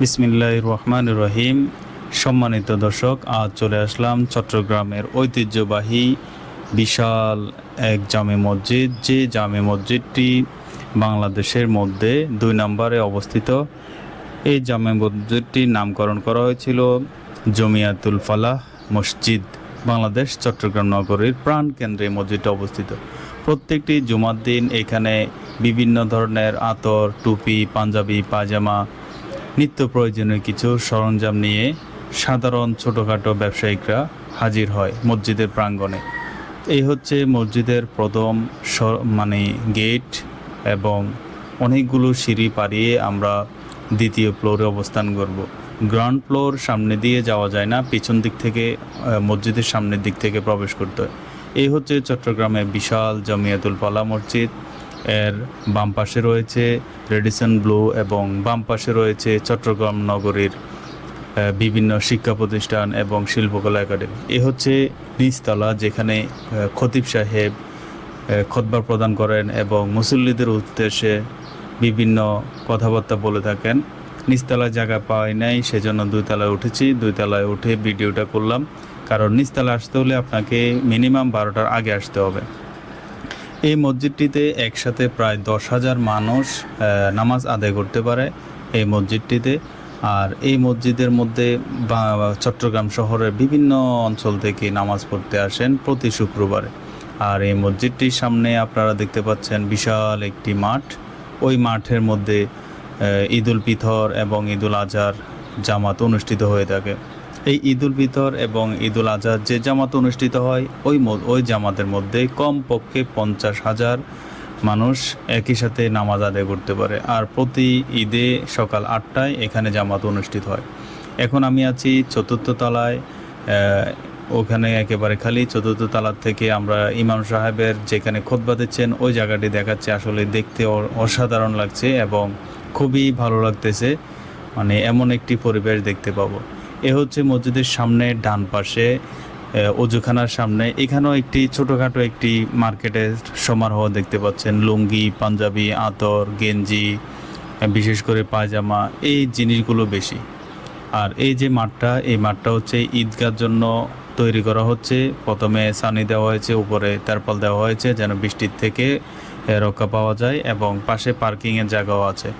বিসমিল্লাহ রহমান রহিম সম্মানিত দর্শক, আজ চলে আসলাম চট্টগ্রামের ঐতিহ্যবাহী বিশাল এক জামে মসজিদ, যে জামে মসজিদটি বাংলাদেশের মধ্যে দুই নম্বরে অবস্থিত। এই জামে মসজিদটির নামকরণ করা হয়েছিল জমিয়াতুল ফালাহ মসজিদ, বাংলাদেশ চট্টগ্রাম নগরীর প্রাণ কেন্দ্রে মসজিদটা অবস্থিত। প্রত্যেকটি জুমার দিন এখানে বিভিন্ন ধরনের আতর, টুপি, পাঞ্জাবি, পায়জামা নিত্য প্রয়োজনীয় কিছু সরঞ্জাম নিয়ে সাধারণ ছোটোখাটো ব্যবসায়িকরা হাজির হয় মসজিদের প্রাঙ্গণে। এই হচ্ছে মসজিদের প্রথম মানে গেট এবং অনেকগুলো সিঁড়ি পাড়িয়ে আমরা দ্বিতীয় ফ্লোরে অবস্থান করব। গ্রাউন্ড ফ্লোর সামনে দিয়ে যাওয়া যায় না, পিছন দিক থেকে মসজিদের সামনের দিক থেকে প্রবেশ করতে হয়। এই হচ্ছে চট্টগ্রামের বিশাল জমিয়াতুল পালা মসজিদ। এর বাম পাশে রয়েছে রেডিসন ব্লু এবং বাম পাশে রয়েছে চট্টগ্রাম নগরীর বিভিন্ন শিক্ষা প্রতিষ্ঠান এবং শিল্পকলা একাডেমি। এ হচ্ছে নিচতলা যেখানে খতিব সাহেব আহ, খতবা প্রদান করেন এবং মুসল্লিদের উদ্দেশ্যে বিভিন্ন কথাবার্তা বলে থাকেন। নিচতলায় জায়গা পাওয়াই নাই সেজন্য দুইতলায় উঠেছি। দুইতলায় উঠে ভিডিওটা করলাম। কারণ নিচতলায় আসতে হলে আপনাকে মিনিমাম বারোটার আগে আসতে হবে। এই মসজিদটিতে একসাথে প্রায় দশ হাজার মানুষ নামাজ আদায় করতে পারে এই মসজিদটিতে। আর এই মসজিদের মধ্যে চট্টগ্রাম শহরের বিভিন্ন অঞ্চল থেকে নামাজ পড়তে আসেন প্রতি শুক্রবারে। আর এই মসজিদটির সামনে আপনারা দেখতে পাচ্ছেন বিশাল একটি মাঠ। ওই মাঠের মধ্যে ঈদুল পিথর এবং ঈদুল আজহার জামাত অনুষ্ঠিত হয়ে থাকে। এই ঈদুল ফিতর এবং ঈদুল আজহার যে জামাত অনুষ্ঠিত হয়, ওই ওই জামাতের মধ্যে কমপক্ষে পঞ্চাশ হাজার মানুষ একই সাথে নামাজ আদায় করতে পারে। আর প্রতি ঈদে সকাল আটটায় এখানে জামাত অনুষ্ঠিত হয়। এখন আমি আছি চতুর্থ তলায় ওখানে একেবারে খালি। চতুর্থ তলার থেকে আমরা ইমাম সাহেবের যেখানে খোদবা দিচ্ছেন, ওই জায়গাটি দেখাচ্ছে। আসলে দেখতে অসাধারণ লাগছে এবং খুবই ভালো লাগতেছে। মানে এমন একটি পরিবেশ দেখতে পাবো। এ হচ্ছে মসজিদের সামনে, ডান পাশে অজুখানার সামনে। এখানেও একটি ছোটোখাটো একটি মার্কেটের সমারোহ দেখতে পাচ্ছেন। লুঙ্গি, পাঞ্জাবি, আতর, গেঞ্জি বিশেষ করে পায়জামা, এই জিনিসগুলো বেশি। আর এই যে মাঠটা, এই মাঠটা হচ্ছে ঈদগার জন্য তৈরি করা হচ্ছে। প্রথমে সানি দেওয়া হয়েছে, উপরে তারপল দেওয়া হয়েছে, যেন বৃষ্টির থেকে রক্ষা পাওয়া যায় এবং পাশে পার্কিংয়ের জায়গাও আছে।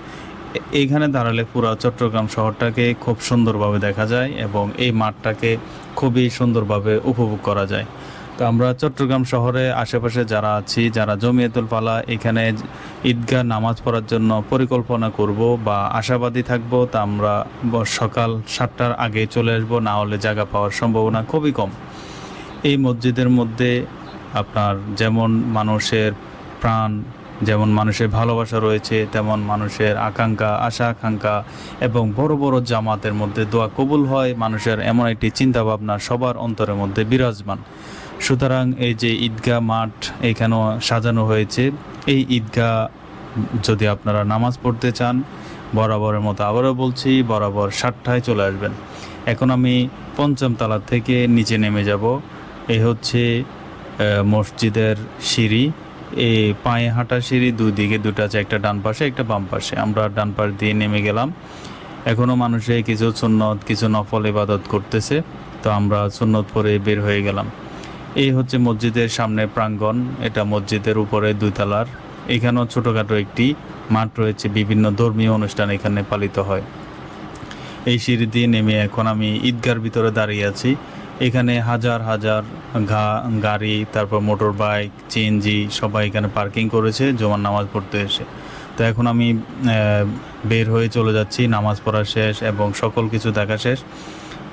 এইখানে দাঁড়ালে পুরো চট্টগ্রাম শহরটাকে খুব সুন্দরভাবে দেখা যায় এবং এই মাঠটাকে খুবই সুন্দরভাবে উপভোগ করা যায়। তো আমরা চট্টগ্রাম শহরে আশেপাশে যারা আছি, যারা জমিয়তুল পালা এখানে ঈদগাহ নামাজ পড়ার জন্য পরিকল্পনা করব বা আশাবাদী থাকব, তা আমরা সকাল সাতটার আগে চলে আসব, না হলে জায়গা পাওয়ার সম্ভাবনা খুবই কম। এই মসজিদের মধ্যে আপনার যেমন মানুষের প্রাণ যেমন মানুষের ভালোবাসা রয়েছে, তেমন মানুষের আকাঙ্ক্ষা, আশা, আকাঙ্ক্ষা এবং বড় বড় জামাতের মধ্যে দোয়া কবুল হয়। মানুষের এমন একটি চিন্তাভাবনা সবার অন্তরের মধ্যে বিরাজমান। সুতরাং এই যে ঈদগাহ মাঠ এখানেও সাজানো হয়েছে। এই ঈদগাহ যদি আপনারা নামাজ পড়তে চান, বরাবরের মতো আবারও বলছি, বরাবর সাতটায় চলে আসবেন। এখন আমি পঞ্চম তলা থেকে নিচে নেমে যাব। এই হচ্ছে মসজিদের সিঁড়ি। এই পায়ে হাঁটা সিঁড়ি দুই দিকে দুটো আছে, একটা ডান পাশে, একটা বাম পাশে। আমরা ডান পাশ দিয়ে নেমে গেলাম। এখনও মানুষে কিছু সুন্নত, কিছু নফল ইবাদত করতেছে, তো আমরা সুন্নত পরে বের হয়ে গেলাম। এই হচ্ছে মসজিদের সামনে প্রাঙ্গণ। এটা মসজিদের উপরে দুইতলার। এখানেও ছোটোখাটো একটি মাঠ রয়েছে। বিভিন্ন ধর্মীয় অনুষ্ঠান এখানে পালিত হয়। এই সিঁড়ি দিয়ে নেমে এখন আমি ঈদগার ভিতরে দাঁড়িয়ে আছি। এখানে হাজার হাজার গা- গাড়ি, তারপর মোটর বাইক সিএনজি সবাই এখানে পার্কিং করেছে, জমার নামাজ পড়তে এসে। তো এখন আমি বের হয়ে চলে যাচ্ছি, নামাজ পড়া শেষ এবং সকল কিছু দেখা শেষ।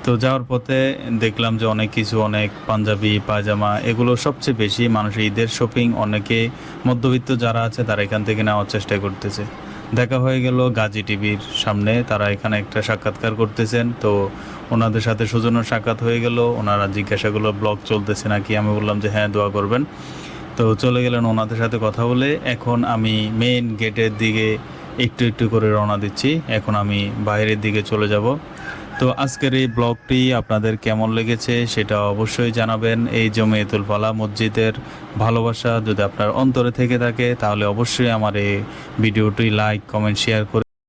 তো যাওয়ার পথে দেখলাম যে অনেক কিছু, অনেক পাঞ্জাবি, পায়জামা, এগুলো সবচেয়ে বেশি মানুষ ঈদের শপিং অনেকে মধ্যবিত্ত যারা আছে তারা এখান থেকে নেওয়ার চেষ্টা করতেছে। দেখা হয়ে গেল গাজী টিভির সামনে। তারা এখানে একটা সাক্ষাৎকার করতেছেন। তো ওনাদের সাথে সুজনের সাক্ষাৎ হয়ে গেল। ওনারা জিজ্ঞাসাগুলো ব্লগ চলতেছে নাকি? আমি বললাম যে হ্যাঁ দোয়া করবেন। তো চলে গেলেন ওনাদের সাথে কথা বলে। এখন আমি মেইন গেটের দিকে একটু একটু করে রওনা দিচ্ছি। এখন আমি বাইরের দিকে চলে যাব। তো আজকের এই ব্লগটি আপনাদের কেমন লেগেছে সেটা অবশ্যই জানাবেন। এই জমিয়তুল ফালা মসজিদের ভালোবাসা যদি আপনার অন্তরে থেকে থাকে, তাহলে অবশ্যই আমার এই ভিডিওটি লাইক, কমেন্ট শেয়ার করে